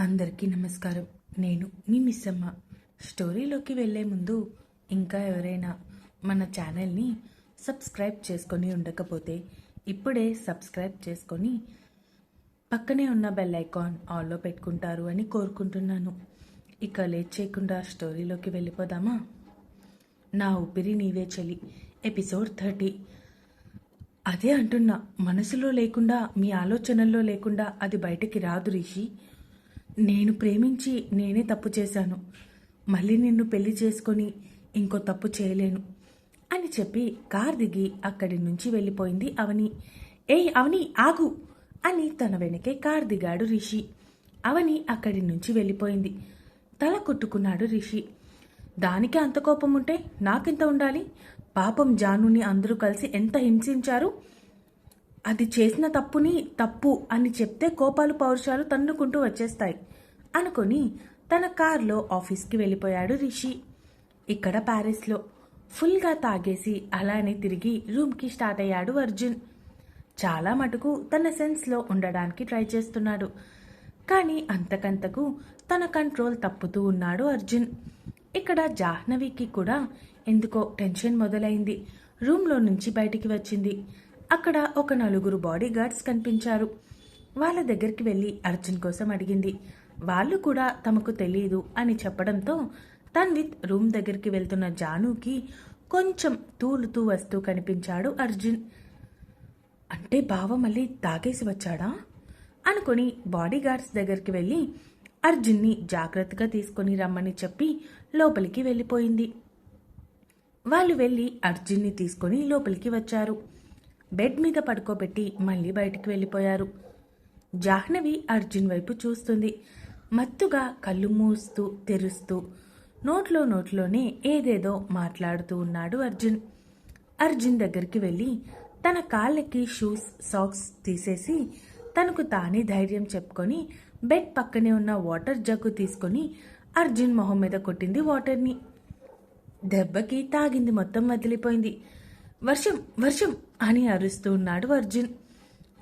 అందరికీ నమస్కారం. నేను మీ మిస్సమ్మ. స్టోరీలోకి వెళ్ళే ముందు ఇంకా ఎవరైనా మన ఛానల్ని సబ్స్క్రైబ్ చేసుకొని ఉండకపోతే ఇప్పుడే సబ్స్క్రైబ్ చేసుకొని పక్కనే ఉన్న బెల్ ఐకాన్ ఆల్లో పెట్టుకుంటారు అని కోరుకుంటున్నాను. ఇక లేట్ చేయకుండా స్టోరీలోకి వెళ్ళిపోదామా? నా ఊపిరి నీవే చలి. Episode thirty. అదే అంటున్నా మనసులో లేకుండా మీ ఆలోచనల్లో లేకుండా అది బయటికి రాదు రిషి. నేను ప్రేమించి నేనే తప్పు చేశాను. మళ్ళీ నిన్ను పెళ్ళి చేసుకొని ఇంకో తప్పు చేయలేను అని చెప్పి కార్ దిగి అక్కడి నుంచి వెళ్ళిపోయింది అవని. ఏయ్ అవని ఆగు అని తన వెనకే కార్ దిగాడు రిషి. అవని అక్కడి నుంచి వెళ్ళిపోయింది. తల కొట్టుకున్నాడు రిషి. దానికి అంత కోపం ఉంటే నాకెంత ఉండాలి? పాపం జానుని అందరూ కలిసి ఎంత హింసించారు? అది చేసిన తప్పుని తప్పు అని చెప్తే కోపాలు పౌరుషాలు తన్నుకుంటూ వచ్చేస్తాయి. అనుకొని తన కార్లో ఆఫీస్కి వెళ్ళిపోయాడు రిషి. ఇక్కడ ప్యారిస్లో ఫుల్గా తాగేసి అలానే తిరిగి రూమ్కి స్టార్ట్ అయ్యాడు అర్జున్. చాలా మటుకు తన సెన్స్లో ఉండడానికి ట్రై చేస్తున్నాడు. కానీ అంతకంతకు తన కంట్రోల్ తప్పుతూ ఉన్నాడు అర్జున్. ఇక్కడ జాహ్నవికి కూడా ఎందుకో టెన్షన్ మొదలైంది. రూమ్లో నుంచి బయటికి వచ్చింది. అక్కడ ఒక నలుగురు బాడీ గార్డ్స్ కనిపించారు. వాళ్ళ దగ్గరికి వెళ్ళి అర్జున్ కోసం అడిగింది. వాళ్ళు కూడా తమకు తెలియదు అని చెప్పడంతో తన్విత్ రూమ్ దగ్గరికి వెళ్తున్న జానుకి కొంచెం తూలుతూ వస్తూ కనిపించాడు అర్జున్. అంటే బావ మళ్ళీ తాగేసి వచ్చాడా? అనుకుని బాడీ గార్డ్స్ దగ్గరికి వెళ్ళి అర్జున్ని జాగ్రత్తగా తీసుకొని రమ్మని చెప్పి లోపలికి వెళ్ళిపోయింది. వాళ్ళు వెళ్ళి అర్జున్ని తీసుకొని లోపలికి వచ్చారు. బెడ్ మీద పడుకోబెట్టి మళ్ళీ బయటికి వెళ్ళిపోయారు. జాహ్నవి అర్జున్ వైపు చూస్తుంది. మత్తుగా కళ్ళు మూస్తూ తెరుస్తూ నోట్లో నోట్లోనే ఏదేదో మాట్లాడుతూ ఉన్నాడు అర్జున్. అర్జున్ దగ్గరికి వెళ్ళి తన కాళ్ళకి షూస్ సాక్స్ తీసేసి తనకు తానే ధైర్యం చెప్పుకొని బెడ్ పక్కనే ఉన్న వాటర్ జగ్గు తీసుకొని అర్జున్ మొహం మీద కొట్టింది వాటర్ని. దెబ్బకి తాగింది మొత్తం వదిలిపోయింది. వర్షం వర్షం అని అరుస్తూ ఉన్నాడు అర్జున్.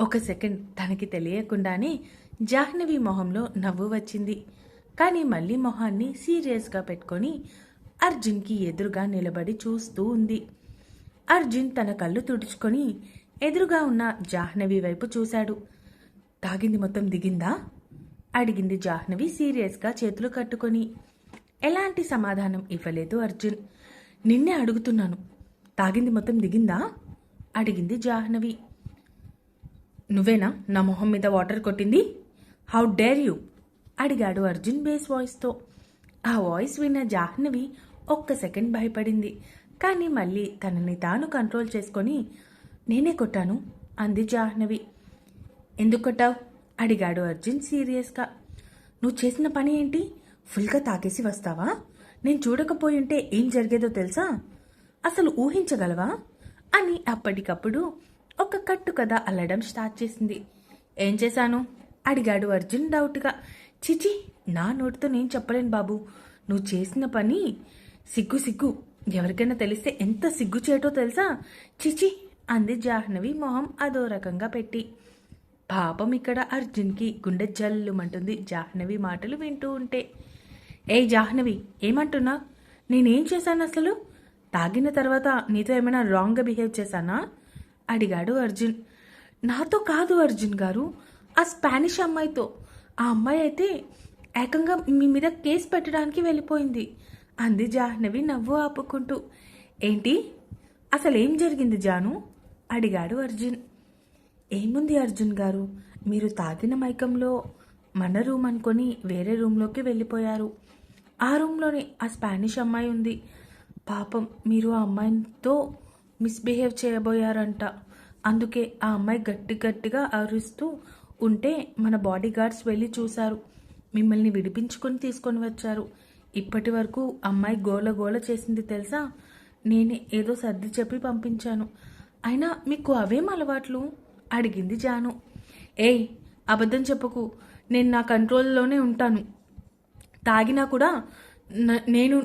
ఒక సెకండ్ తనకి తెలియకుండానే జాహ్నవి మొహంలో నవ్వు వచ్చింది. కానీ మళ్ళీ మొహాన్ని సీరియస్గా పెట్టుకొని అర్జున్కి ఎదురుగా నిలబడి చూస్తూ ఉంది. అర్జున్ తన కళ్ళు తుడుచుకొని ఎదురుగా ఉన్న జాహ్నవి వైపు చూశాడు. తాగింది మొత్తం దిగిందా? అడిగింది జాహ్నవి సీరియస్గా చేతులు కట్టుకొని. ఎలాంటి సమాధానం ఇవ్వలేదు అర్జున్. నిన్నే అడుగుతున్నాను. తాగింది మొత్తం దిగిందా? అడిగింది జాహ్నవి. నువ్వేనా? నా మొహం మీద వాటర్ కొట్టింది? హౌ డేర్ యూ అడిగాడు అర్జున్ బేస్ వాయిస్తో. ఆ వాయిస్ విన్న జాహ్నవి ఒక్క సెకండ్ భయపడింది. కానీ మళ్ళీ తనని తాను కంట్రోల్ చేసుకొని నేనే కొట్టాను? అంది జాహ్నవి. ఎందుకు కొట్టావు? అడిగాడు అర్జున్ సీరియస్గా. నువ్వు చేసిన పని ఏంటి? ఫుల్గా తాకేసి వస్తావా? నేను చూడకపోయి ఉంటే ఏం జరిగేదో తెలుసా? అసలు ఊహించగలవా? అని అప్పటికప్పుడు ఒక కట్టు కథ అల్లడం స్టార్ట్ చేసింది. ఏం చేశాను? అడిగాడు అర్జున్ డౌట్గా. చిచి నా నోటితో నేను చెప్పలేను బాబు. నువ్వు చేసిన పని సిగ్గు సిగ్గు. ఎవరికైనా తెలిస్తే ఎంత సిగ్గు చేయటో తెలుసా? చిచి అంది జాహ్నవి మొహం అదో రకంగా పెట్టి. పాపం ఇక్కడ అర్జున్కి గుండె జల్లుమంటుంది జాహ్నవి మాటలు వింటూ ఉంటే. ఏ జాహ్నవి ఏమంటున్నా నేనేం చేశాను అసలు? తాగిన తర్వాత నీతో ఏమైనా రాంగ్గా బిహేవ్ చేశానా? అడిగాడు అర్జున్. నాతో కాదు అర్జున్ గారు ఆ స్పానిష్ అమ్మాయితో. ఆ అమ్మాయి అయితే ఏకంగా మీ మీద కేసు పెట్టడానికి వెళ్ళిపోయింది అంది జాహ్నవి నవ్వు ఆపుకుంటూ. ఏంటి? అసలు ఏం జరిగింది జాను? అడిగాడు అర్జున్. ఏముంది అర్జున్ గారు? మీరు తాగిన మైకంలో మన రూమ్ అనుకొని వేరే రూమ్లోకి వెళ్ళిపోయారు. ఆ రూమ్లోనే ఆ స్పానిష్ అమ్మాయి ఉంది. పాపం మీరు ఆ అమ్మాయితో మిస్బిహేవ్ చేయబోయారంట. అందుకే ఆ అమ్మాయి గట్టి గట్టిగా అరుస్తూ ఉంటే మన బాడీ గార్డ్స్ వెళ్ళి చూశారు. మిమ్మల్ని విడిపించుకొని తీసుకొని వచ్చారు. ఇప్పటి వరకు అమ్మాయి గోల గోల చేసింది తెలుసా? నేనే ఏదో సర్ది చెప్పి పంపించాను. అయినా మీకు అవేం అలవాట్లు? అడిగింది జాను. ఏయ్ అబద్ధం చెప్పకు. నేను నా కంట్రోల్లోనే ఉంటాను. తాగినా కూడా నేను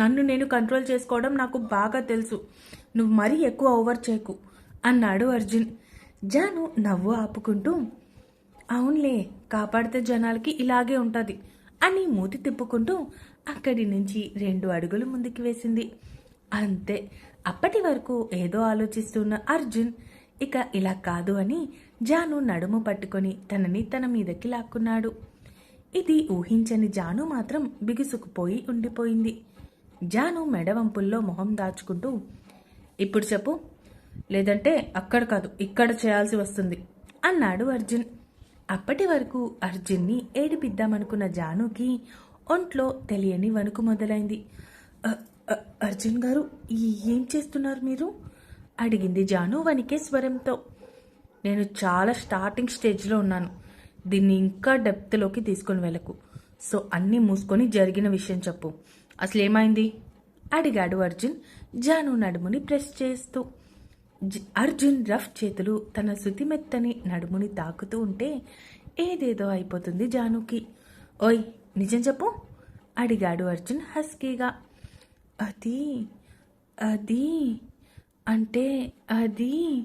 నన్ను నేను కంట్రోల్ చేసుకోవడం నాకు బాగా తెలుసు. నువ్వు మరీ ఎక్కువ ఓవర్ చేయకు అన్నాడు అర్జున్. జాను నవ్వు ఆపుకుంటూ అవునులే కాపాడితే జనాలకి ఇలాగే ఉంటుంది అని మూతి తిప్పుకుంటూ అక్కడి నుంచి రెండు అడుగులు ముందుకు వేసింది. అంతే అప్పటి వరకు ఏదో ఆలోచిస్తున్న అర్జున్ ఇక ఇలా కాదు అని జాను నడుము పట్టుకొని తనని తన మీదకి లాక్కున్నాడు. ఇది ఊహించని జాను మాత్రం బిగుసుకుపోయి ఉండిపోయింది. జాను మెడవంపుల్లో మొహం దాచుకుంటూ ఇప్పుడు చెప్పు. లేదంటే అక్కడ కాదు ఇక్కడ చేయాల్సి వస్తుంది అన్నాడు అర్జున్. అప్పటి వరకు అర్జున్ని ఏడిపిద్దామనుకున్న జానుకి ఒంట్లో తెలియని వణుకు మొదలైంది. అర్జున్ గారు ఏం చేస్తున్నారు మీరు? అడిగింది జాను వణికే స్వరంతో. నేను చాలా స్టార్టింగ్ స్టేజ్లో ఉన్నాను. దీన్ని ఇంకా డెప్త్లోకి తీసుకొని వెళ్ళకు. సో అన్నీ మూసుకొని జరిగిన విషయం చెప్పు. అసలు ఏమైంది? అడిగాడు అర్జున్. జాను నడుముని ప్రెస్ చేస్తూ. జ- అర్జున్ రఫ్ చేతులు తన శుతిమెత్తని నడుముని తాకుతూ ఉంటే ఏదేదో అయిపోతుంది జానుకి. ఓయ్ నిజం చెప్పు అడిగాడు అర్జున్ హస్కీగా. అది అది అంటే అది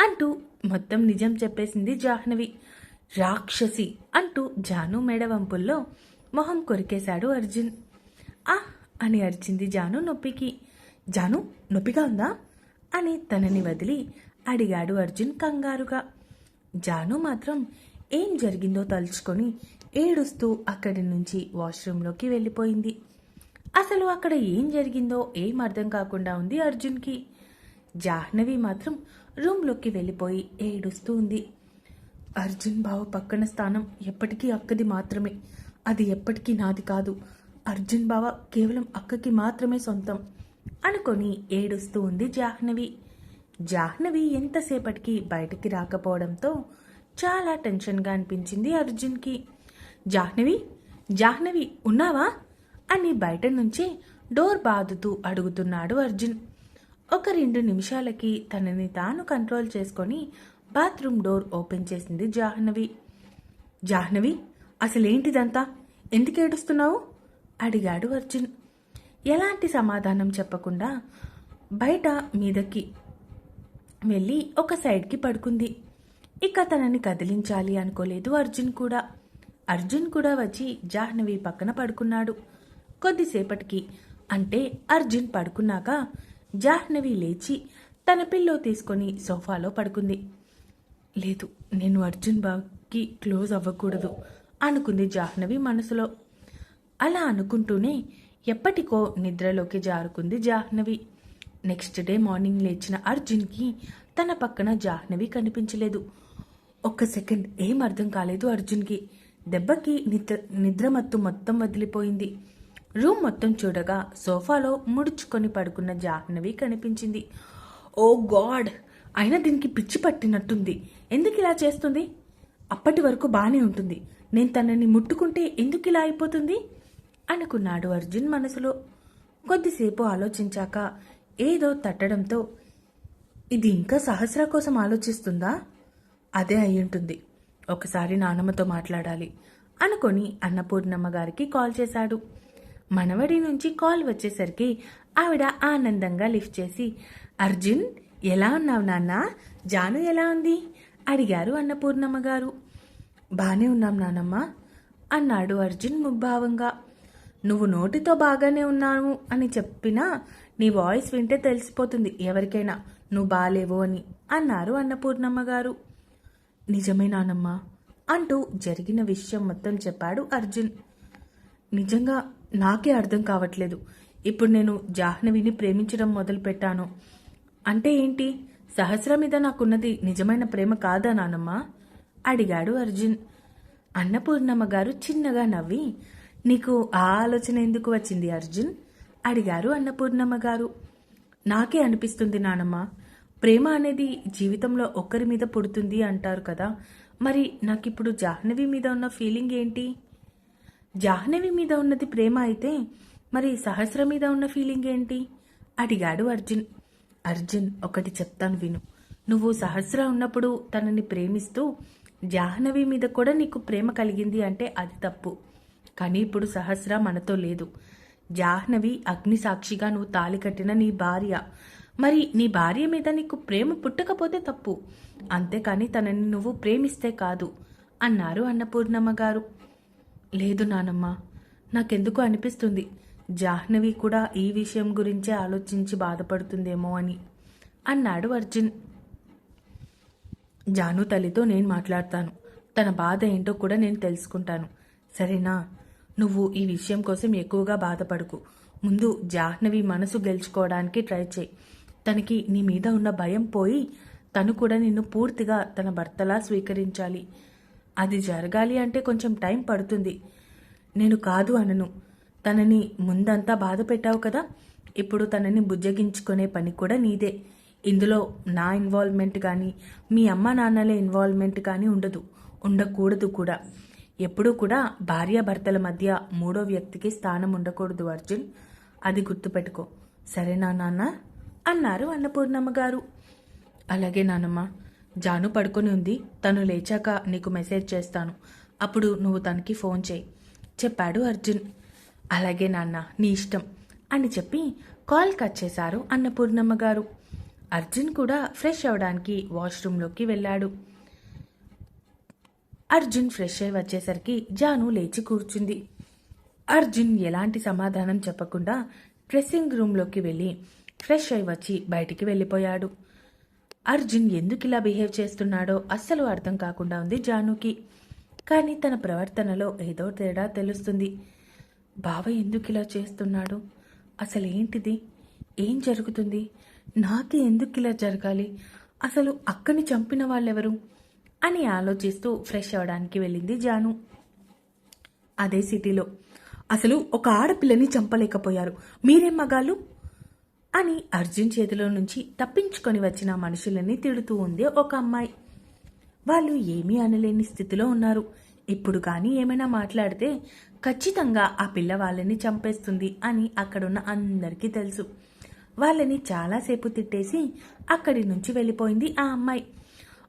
అంటూ మొత్తం నిజం చెప్పేసింది జాహ్నవి. రాక్షసి అంటూ జాను మెడవంపుల్లో మొహం కొరికేశాడు అర్జున్. ఆ అని అరిచింది జాను నొప్పికి. జాను నొప్పిగా ఉందా? అని తనని వదిలి అడిగాడు అర్జున్ కంగారుగా. జాను మాత్రం ఏం జరిగిందో తలుచుకొని ఏడుస్తూ అక్కడి నుంచి వాష్రూంలోకి వెళ్ళిపోయింది. అసలు అక్కడ ఏం జరిగిందో ఏం అర్థం కాకుండా ఉంది అర్జున్కి. జాహ్నవి మాత్రం రూమ్లోకి వెళ్ళిపోయి ఏడుస్తూ ఉంది. అర్జున్ బావ పక్కన స్థానం ఎప్పటికీ అక్కది మాత్రమే. అది ఎప్పటికీ నాది కాదు. అర్జున్ బావ కేవలం అక్కకి మాత్రమే సొంతం అనుకొని ఏడుస్తూ ఉంది జాహ్నవి. జాహ్నవి ఎంతసేపటికి బయటికి రాకపోవడంతో చాలా టెన్షన్గా అనిపించింది అర్జున్కి. జాహ్నవి జాహ్నవి ఉన్నావా? అని బయట నుంచే డోర్ బాదుతూ అడుగుతున్నాడు అర్జున్. ఒక రెండు నిమిషాలకి తనని తాను కంట్రోల్ చేసుకొని బాత్రూమ్ డోర్ ఓపెన్ చేసింది జాహ్నవి. జాహ్నవి అసలేంటిదంతా? ఎందుకు ఏడుస్తున్నావు? అడిగాడు అర్జున్. ఎలాంటి సమాధానం చెప్పకుండా బయట మీదకి వెళ్ళి ఒక సైడ్కి పడుకుంది. ఇక తనని కదిలించాలి అనుకోలేదు అర్జున్ కూడా. అర్జున్ కూడా వచ్చి జాహ్నవి పక్కన పడుకున్నాడు. కొద్దిసేపటికి అంటే అర్జున్ పడుకున్నాక జాహ్నవి లేచి తన పిల్లో తీసుకొని సోఫాలో పడుకుంది. లేదు నేను అర్జున్ బాబుకి క్లోజ్ అవ్వకూడదు అనుకుంది జాహ్నవి మనసులో. అలా అనుకుంటూనే ఎప్పటికో నిద్రలోకి జారుకుంది జాహ్నవి. నెక్స్ట్ డే మార్నింగ్ లేచిన అర్జున్కి తన పక్కన జాహ్నవి కనిపించలేదు. ఒక్క సెకండ్ ఏం అర్థం కాలేదు అర్జున్కి. దెబ్బకి నిద్ర నిద్రమత్తు మొత్తం వదిలిపోయింది. రూమ్ మొత్తం చూడగా సోఫాలో ముడుచుకొని పడుకున్న జాహ్నవి కనిపించింది. Oh God! అయినా దీనికి పిచ్చి పట్టినట్టుంది. ఎందుకు ఇలా చేస్తుంది? అప్పటి వరకు బానే ఉంటుంది. నేను తనని ముట్టుకుంటే ఎందుకు ఇలా అయిపోతుంది? అనుకున్నాడు అర్జున్ మనసులో. కొద్దిసేపు ఆలోచించాక ఏదో తట్టడంతో ఇది ఇంకా సహస్ర కోసం ఆలోచిస్తుందా? అదే అయ్యుంటుంది. ఒకసారి నానమ్మతో మాట్లాడాలి అనుకొని అన్నపూర్ణమ్మ గారికి కాల్ చేశాడు. మనవడి నుంచి కాల్ వచ్చేసరికి ఆవిడ ఆనందంగా లిఫ్ట్ చేసి అర్జున్ ఎలా ఉన్నావు నాన్న? జాను ఎలా ఉంది? అడిగారు అన్నపూర్ణమ్మ గారు. బాగానే ఉన్నాం నానమ్మ అన్నాడు అర్జున్ ముభావంగా నువ్వు నోటితో బాగానే ఉన్నావు అని చెప్పినా నీ వాయిస్ వింటే తెలిసిపోతుంది ఎవరికైనా. నువ్వు బాలేవు అని అన్నారు అన్నపూర్ణమ్మ గారు. నిజమే నానమ్మ అంటూ జరిగిన విషయం మొత్తం చెప్పాడు అర్జున్. నిజంగా నాకే అర్థం కావట్లేదు. ఇప్పుడు నేను జాహ్నవిని ప్రేమించడం మొదలు పెట్టాను అంటే ఏంటి? సహస్ర మీద నాకున్నది నిజమైన ప్రేమ కాదా నానమ్మ? అడిగాడు అర్జున్. అన్నపూర్ణమ్మ గారు చిన్నగా నవ్వి నీకు ఆ ఆలోచన ఎందుకు వచ్చింది అర్జున్? అడిగారు అన్నపూర్ణమ్మ గారు. నాకే అనిపిస్తుంది నానమ్మ. ప్రేమ అనేది జీవితంలో ఒక్కరి మీద పుడుతుంది అంటారు కదా. మరి నాకిప్పుడు జాహ్నవి మీద ఉన్న ఫీలింగ్ ఏంటి? జాహ్నవి మీద ఉన్నది ప్రేమ అయితే మరి సహస్ర మీద ఉన్న ఫీలింగ్ ఏంటి? అడిగాడు అర్జున్. అర్జున్ ఒకటి చెప్తాను విను. నువ్వు సహస్ర ఉన్నప్పుడు తనని ప్రేమిస్తూ జాహ్నవి మీద కూడా నీకు ప్రేమ కలిగింది అంటే అది తప్పు. కానీ ఇప్పుడు సహస్ర మనతో లేదు. జాహ్నవి అగ్ని సాక్షిగా నువ్వు తాళి కట్టిన నీ భార్య. మరి నీ భార్య మీద నీకు ప్రేమ పుట్టకపోతే తప్పు. అంతేకాని తనని నువ్వు ప్రేమిస్తే కాదు అన్నారు అన్నపూర్ణమ్మ గారు. లేదు నానమ్మ నాకెందుకు అనిపిస్తుంది. జాహ్నవి కూడా ఈ విషయం గురించే ఆలోచించి బాధపడుతుందేమో అని అన్నాడు అర్జున్. జాను తల్లితో నేను మాట్లాడతాను. తన బాధ ఏంటో కూడా నేను తెలుసుకుంటాను. సరేనా? నువ్వు ఈ విషయం కోసం ఎక్కువగా బాధపడకు. ముందు జాహ్నవి మనసు గెలుచుకోవడానికి ట్రై చేయి. తనకి నీ మీద ఉన్న భయం పోయి తను కూడా నిన్ను పూర్తిగా తన భర్తలా స్వీకరించాలి. అది జరగాలి అంటే కొంచెం టైం పడుతుంది. నేను కాదు అనను. తనని ముందంతా బాధ పెట్టావు కదా? ఇప్పుడు తనని బుజ్జగించుకునే పని కూడా నీదే. ఇందులో నా ఇన్వాల్వ్మెంట్ కానీ మీ అమ్మ నాన్నల ఇన్వాల్వ్మెంట్ కానీ ఉండదు. ఉండకూడదు కూడా. ఎప్పుడూ కూడా భార్యాభర్తల మధ్య మూడో వ్యక్తికి స్థానం ఉండకూడదు అర్జున్. అది గుర్తుపెట్టుకో. సరేనా నాన్న? అన్నారు అన్నపూర్ణమ్మ గారు. అలాగే నానమ్మ. జాను పడుకొని ఉంది. తను లేచాక నీకు మెసేజ్ చేస్తాను. అప్పుడు నువ్వు తనకి ఫోన్ చేయి. చెప్పాడు అర్జున్. అలాగే నాన్న నీ ఇష్టం అని చెప్పి కాల్ కట్ చేశారు అన్నపూర్ణమ్మ గారు. అర్జున్ కూడా ఫ్రెష్ అవడానికి వాష్రూమ్లోకి వెళ్ళాడు. అర్జున్ ఫ్రెష్ అయి వచ్చేసరికి జాను లేచి కూర్చుంది. అర్జున్ ఎలాంటి సమాధానం చెప్పకుండా డ్రెస్సింగ్ రూమ్లోకి వెళ్ళి ఫ్రెష్ అయి వచ్చి బయటికి వెళ్ళిపోయాడు. అర్జున్ ఎందుకు ఇలా బిహేవ్ చేస్తున్నాడో అస్సలు అర్థం కాకుండా ఉంది జానుకి. కానీ తన ప్రవర్తనలో ఏదో తేడా తెలుస్తుంది. బావ ఎందుకు ఇలా చేస్తున్నాడు? అసలు ఏంటిది ఏం జరుగుతుంది? నాకే ఎందుకు ఇలా జరగాలి? అసలు అక్కని చంపిన వాళ్ళెవరు? అని ఆలోచిస్తూ ఫ్రెష్ అవడానికి వెళ్ళింది జాను. అదే సిటీలో. అసలు ఒక ఆడపిల్లని చంపలేకపోయారు. మీరేం మగాళ్ళు? అని అర్జున్ చేతిలో నుంచి తప్పించుకొని వచ్చిన మనుషులని తిడుతూ ఉంది ఒక అమ్మాయి. వాళ్ళు ఏమీ అనలేని స్థితిలో ఉన్నారు. ఇప్పుడు కానీ ఏమైనా మాట్లాడితే ఖచ్చితంగా ఆ పిల్ల వాళ్ళని చంపేస్తుంది అని అక్కడున్న అందరికీ తెలుసు. వాళ్ళని చాలాసేపు తిట్టేసి అక్కడి నుంచి వెళ్ళిపోయింది ఆ అమ్మాయి.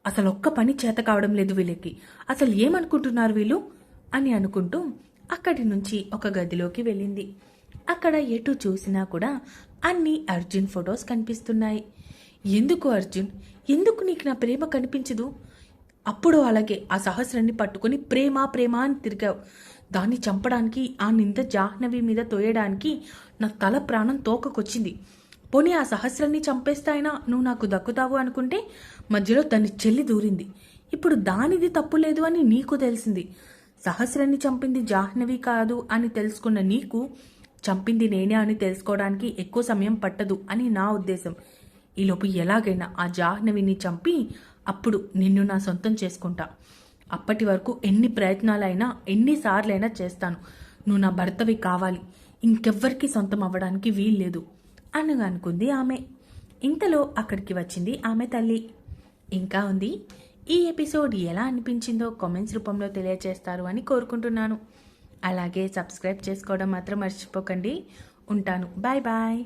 అసలు ఒక్క పని చేత కావడం లేదు వీళ్ళకి. అసలు ఏమనుకుంటున్నారు వీళ్ళు? అని అనుకుంటూ అక్కడి నుంచి ఒక గదిలోకి వెళ్ళింది. అక్కడ ఎటు చూసినా కూడా అన్ని అర్జున్ ఫొటోస్ కనిపిస్తున్నాయి. ఎందుకు అర్జున్? ఎందుకు నీకు నా ప్రేమ కనిపించదు? అప్పుడు అలాగే ఆ సహస్రాన్ని పట్టుకొని ప్రేమ ప్రేమ అని తిరిగావు. దాన్ని చంపడానికి ఆ నింద జాహ్నవి మీద తోయడానికి నా తల ప్రాణం తోకకొచ్చింది. పోనీ ఆ సహస్రాన్ని చంపేస్తాయినా నువ్వు నాకు దక్కుతావు అనుకుంటే మధ్యలో దాన్ని చెల్లి దూరింది. ఇప్పుడు దానిది తప్పు లేదు అని నీకు తెలిసింది. సహస్రాన్ని చంపింది జాహ్నవి కాదు అని తెలుసుకున్న నీకు చంపింది నేనే అని తెలుసుకోవడానికి ఎక్కువ సమయం పట్టదు అని నా ఉద్దేశం. ఈలోపు ఎలాగైనా ఆ జాహ్నవిని చంపి అప్పుడు నిన్ను నా సొంతం చేసుకుంటా. అప్పటి వరకు ఎన్ని ప్రయత్నాలైనా ఎన్నిసార్లైనా చేస్తాను. నువ్వు నా భర్తవి కావాలి. ఇంకెవ్వరికి సొంతం అవ్వడానికి వీల్లేదు అని అనుకుంది ఆమె. ఇంతలో అక్కడికి వచ్చింది ఆమె తల్లి. ఇంకా ఉంది? ఈ ఎపిసోడ్ ఎలా అనిపించిందో కామెంట్స్ రూపంలో తెలియజేస్తారు అని కోరుకుంటున్నాను. అలాగే సబ్స్క్రైబ్ చేసుకోవడం మాత్రం మర్చిపోకండి. ఉంటాను. Bye bye.